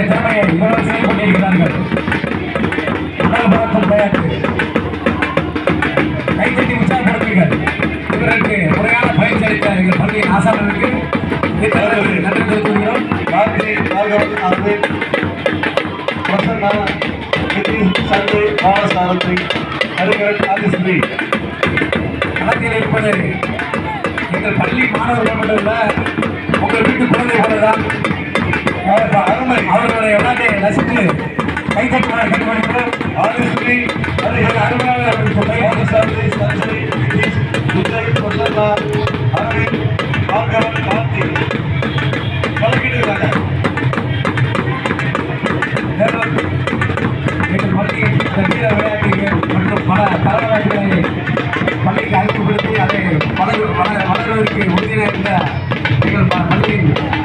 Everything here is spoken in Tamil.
இவர்கள் செயல்பட்டிருக்கிறார்கள் உடல் பறக்கும் தயாரித்து கைத்தட்டி உற்சாகப்படுத்துங்கள். இவருக்கு முறையான பயிற்சி அளித்த எங்கள் பள்ளியின் ஆசானருக்கு இத்தகைய நன்றி தெரிவித்துகிறோம் கார்த்தி ராகவன் அரவிந்த் பிரசன்னா நிதின் சஞ்சய் பாலசாரதி ஆதிஸ்ரீ களத்தில் இருப்பது எங்கள் பள்ளி மாணவர்கள் மட்டும் உங்கள் வீட்டு குழந்தை போலதான். அருமை அவர்களுடைய விளையாட்டை ரசித்து கைத்தட்டுமாறு கட்டுப்படுத்தி ஆலோசனை அது எங்கள் அருமையாக அரவிந்த் பார்கவன் காந்தி பழகிட்டு இருக்காங்க விளையாட்டுகள் மற்றும் பல தலைவர்களை பள்ளிக்கு அறிமுகப்படுத்தி அதை வளர்வதற்கு உறுதியாக இருந்த எங்கள் பள்ளியின்